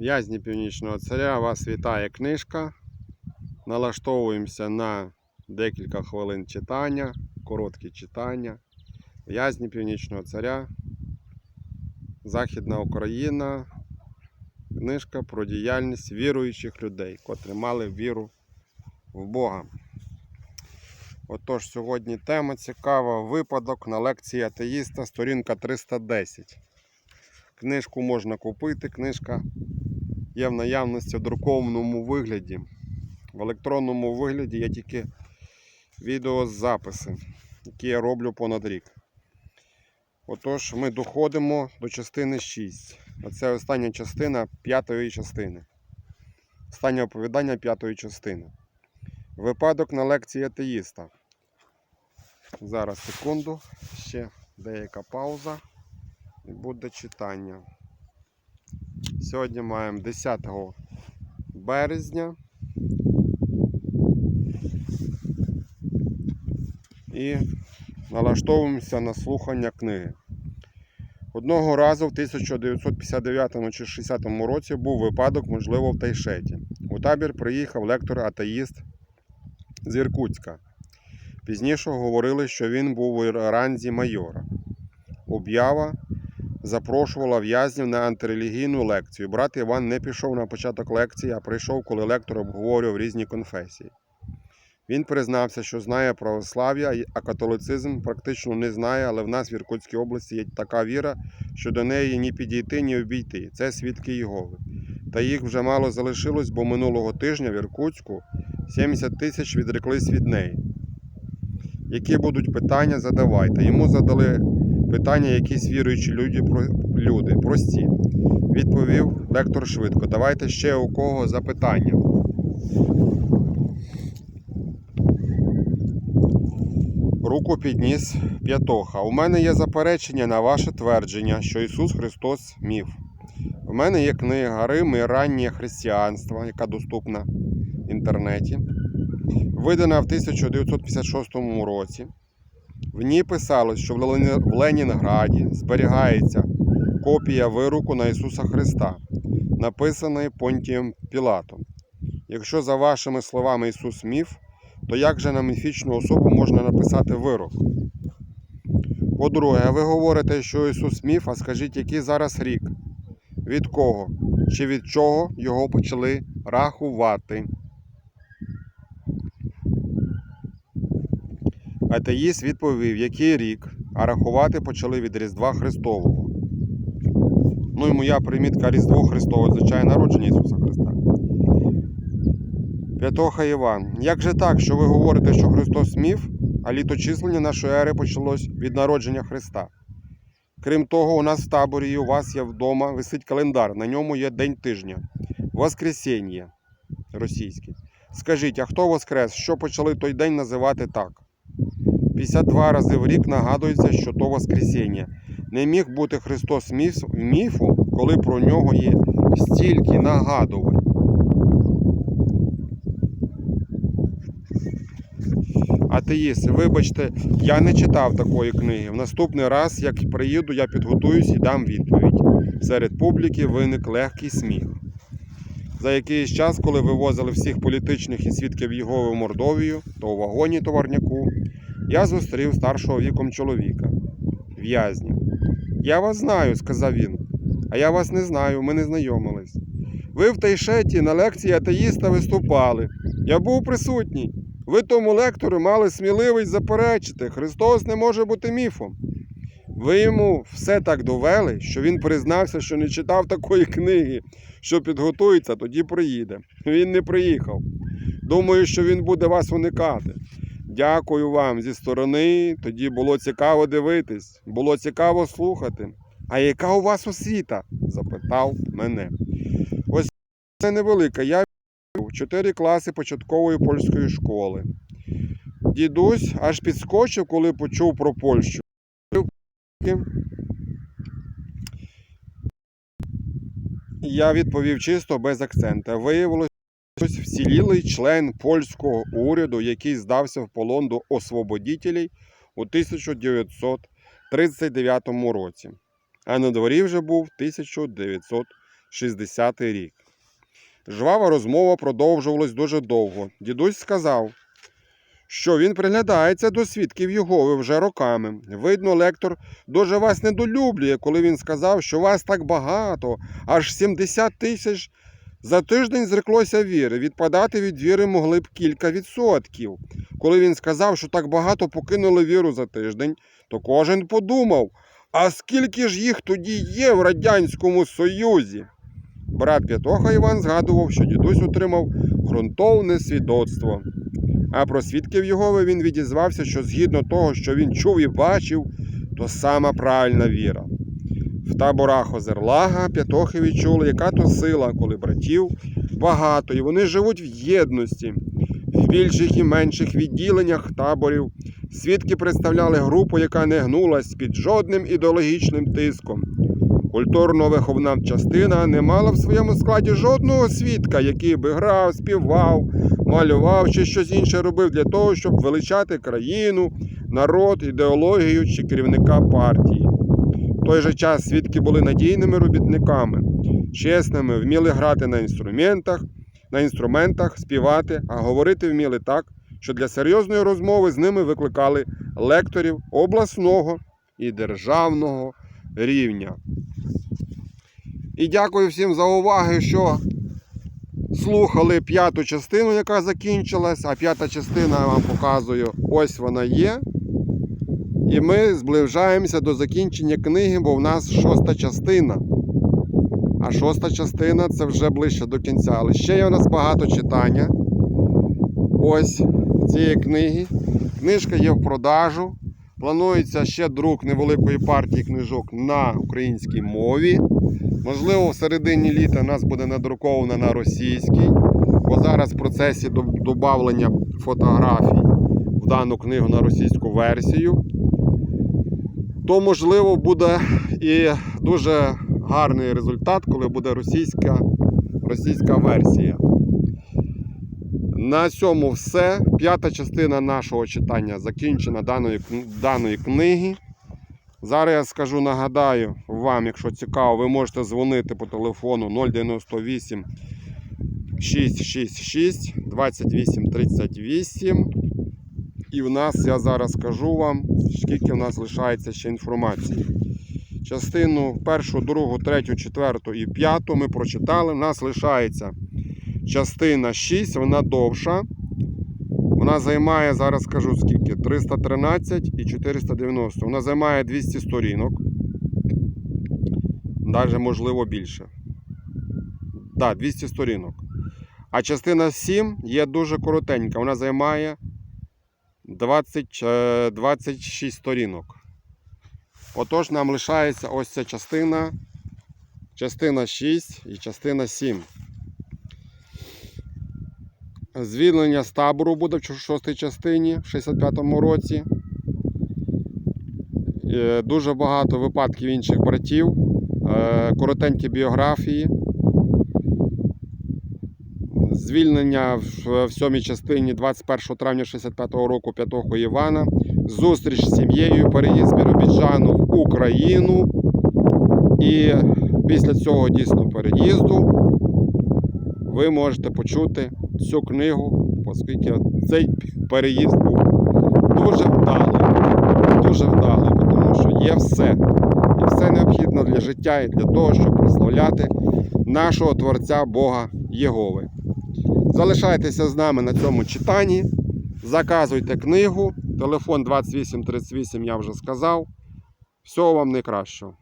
В'язні Північного Царя вас вітає книжка. Налаштовуємося на декілька хвилин читання, короткі читання. В'язні Північного Царя. Західна Україна. Книжка про діяльність віруючих людей, котрі мали віру в Бога. Отож, сьогодні тема цікава. Випадок на лекції атеїста, сторінка 310. Книжку можна купити, книжка є в наявності в друкованому вигляді. В електронному вигляді є тільки відеозаписи, які я роблю понад рік. Отож, ми доходимо до частини 6. Оце остання частина п'ятої частини. Останнє оповідання п'ятої частини. Випадок на лекції атеїста. Зараз секунду, ще деяка пауза і буде читання. Сьогодні маємо 10 березня. І налаштовуємося на слухання книги. Одного разу в 1959 чи 60 році був випадок, можливо, в Тайшеті. У табір приїхав лектор-атеїст з Іркутська. Пізніше говорили, що він був у ранзі майора. Об'ява запрошувала в'язнів на антирелігійну лекцію. Брат Іван не пішов на початок лекції, а прийшов, коли лектор обговорював різні конфесії. Він признався, що знає православ'я, а католицизм практично не знає, але в нас в Іркутській області є така віра, що до неї ні підійти, ні обійти. Це свідки Єгови. Та їх вже мало залишилось, бо минулого тижня в Іркутську 70 тисяч відреклись від неї. Які будуть питання, задавайте. Йому задали питання якісь віруючі люди, люди прості. Відповів лектор швидко. Давайте ще у кого запитання. Руку підніс П'ятоха. У мене є заперечення на ваше твердження, що Ісус Христос міф. У мене є книга Рим і раннє християнство, яка доступна в інтернеті, видана в 1956 році. В ній писалось, що в Ленінграді зберігається копія вироку на Ісуса Христа, написаної Понтієм Пілатом. Якщо за вашими словами Ісус міф, то як же на міфічну особу можна написати вирок? По-друге, ви говорите, що Ісус міф, а скажіть, який зараз рік? Від кого? Чи від чого його почали рахувати? Атеїст відповів, який рік, а рахувати почали від Різдва Христового. Ну і моя примітка Різдво Христове означає народження Ісуса Христа. П'ятоха Іван. Як же так, що ви говорите, що Христос міф, а літочислення нашої ери почалось від народження Христа? Крім того, у нас в таборі і у вас є вдома висить календар, на ньому є день тижня. Воскресіння російське. Скажіть, а хто воскрес? Що почали той день називати так? 52 рази в рік нагадується, що то Воскресіння. Не міг бути Христос міф, міфом, коли про нього є стільки нагадувань. Атеїсти, вибачте, я не читав такої книги. В наступний раз, як приїду, я підготуюсь і дам відповідь. Серед публіки виник легкий сміх. За якийсь час, коли вивозили всіх політичних і свідків Єгови в Мордовію, то у вагоні товарняку я зустрів старшого віком чоловіка, в'язня. Я вас знаю, сказав він. А я вас не знаю, ми не знайомились. Ви в Тайшеті на лекції атеїста виступали. Я був присутній. Ви тому лектору мали сміливість заперечити, Христос не може бути міфом. Ви йому все так довели, що він признався, що не читав такої книги, що підготується, тоді приїде. Він не приїхав. Думаю, що він буде вас уникати. Дякую вам зі сторони. Тоді було цікаво дивитись, було цікаво слухати. А яка у вас освіта? запитав мене. Ось це невелика. Я в 4 класи початкової польської школи. Дідусь аж підскочив, коли почув про Польщу. Я відповів чисто без акцента. Виявилось, що вцілілий член польського уряду, який здався в полон до освободітелей у 1939 році. А на дворі вже був 1940 60 рік. Жвава розмова продовжувалась дуже довго. Дідусь сказав, що він приглядається до свідків Єгови вже роками. Видно, лектор дуже вас недолюблює, коли він сказав, що вас так багато, аж 70 тисяч за тиждень зреклося віри. Відпадати від віри могли б кілька відсотків. Коли він сказав, що так багато покинули віру за тиждень, то кожен подумав, а скільки ж їх тоді є в Радянському Союзі? Брат П'ятоха Іван згадував, що дідусь отримав ґрунтовне свідоцтво. А про свідків Єгови він відізвався, що згідно того, що він чув і бачив, то сама правильна віра. В таборах Озерлага П'ятохи відчули, яка то сила, коли братів багато, і вони живуть в єдності, в більших і менших відділеннях таборів. Свідки представляли групу, яка не гнулась під жодним ідеологічним тиском. Культурно-виховна частина не мала в своєму складі жодного свідка, який би грав, співав, малював чи щось інше робив для того, щоб величати країну, народ, ідеологію чи керівника партії. Той же час свідки були надійними робітниками, чесними, вміли грати на інструментах, на інструментах, співати, а говорити вміли так, що для серйозної розмови з ними викликали лекторів обласного і державного рівня. І дякую всім за увагу, що слухали п'яту частину, яка закінчилась, а п'ята частина я вам показую, ось вона є. І ми зближаємося до закінчення книги, бо в нас шоста частина. А шоста частина це вже ближче до кінця. Але ще є у нас багато читання. Ось цієї книги. Книжка є в продажу. Планується ще друк невеликої партії книжок на українській мові. Можливо, в середині літа нас буде надрукована на російській, бо зараз в процесі добавлення фотографій дану книгу на російську версію. То, можливо, буде і дуже гарний результат, коли буде російська, російська версія. На цьому все. П'ята частина нашого читання закінчена даної, даної книги. Зараз я скажу, нагадаю вам, якщо цікаво, ви можете дзвонити по телефону 098 666 28 38. І в нас, я зараз скажу вам, скільки в нас лишається ще інформації. Частину першу, другу, третю, четверту і п'яту ми прочитали. У нас лишається частина 6, вона довша. Вона займає, зараз скажу скільки, 313 і 490. Вона займає 200 сторінок. Навіть можливо більше. Так, 200 сторінок. А частина 7 є дуже коротенька. Вона займає 20, е, 26 сторінок. Отож, нам лишається ось ця частина. Частина 6 і частина 7. Звільнення з табору буде в шостій частині в 65-му році. Е, Дуже багато випадків інших братів, е, коротенькі біографії. Звільнення в в сьомій частині 21 травня 65-го року П'ятого Івана. Зустріч з сім'єю, переїзд з Біробіджану в Україну. І після цього дійсно переїзду ви можете почути цю книгу, оскільки цей переїзд був дуже вдалий. Дуже вдалий, тому що є все. І все необхідно для життя і для того, щоб прославляти нашого Творця Бога Єгови. Залишайтеся з нами на цьому читанні. Заказуйте книгу. Телефон 2838 я вже сказав. Всього вам найкращого.